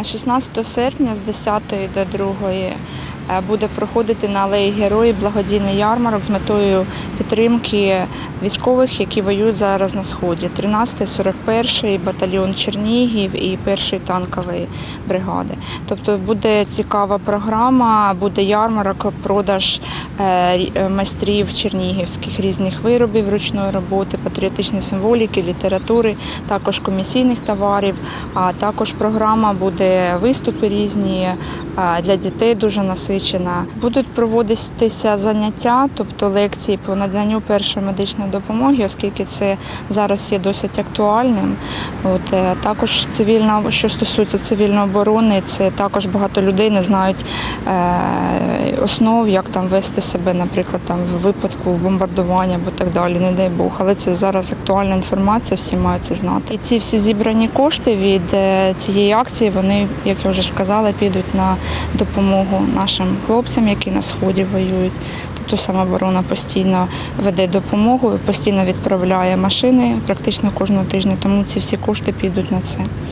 16 серпня з 10 до 2 е, буде проходити на Алеї Героїв благодійний ярмарок з метою підтримки військових, які воюють зараз на сході. 13-й, 41-й батальйон Чернігів і 1-ї танкової бригади. Тобто буде цікава програма, буде ярмарок, продаж е, е, майстрів чернігівських різних виробів ручної роботи, патріотичної символіки, літератури, також комісійних товарів. А також програма буде виступи різні для дітей дуже насичена. Будуть проводитися заняття, тобто лекції по наданню першої медичної допомоги, оскільки це зараз є досить актуальним. От е, також цивільна, що стосується цивільної оборони, це також багато людей не знають е, основ, як там вести себе, наприклад, там в випадку бомбардування або так далі, не дай Бог. Але це зараз актуальна інформація, всі мають це знати. І ці всі зібрані кошти від е, цієї акції, вони, як я вже сказала, підуть на допомогу нашим хлопцям, які на сході воюють. Тобто самооборона постійно веде допомогу, постійно відправляє машини практично кожного тижня, тому ці всі кошти підуть на це.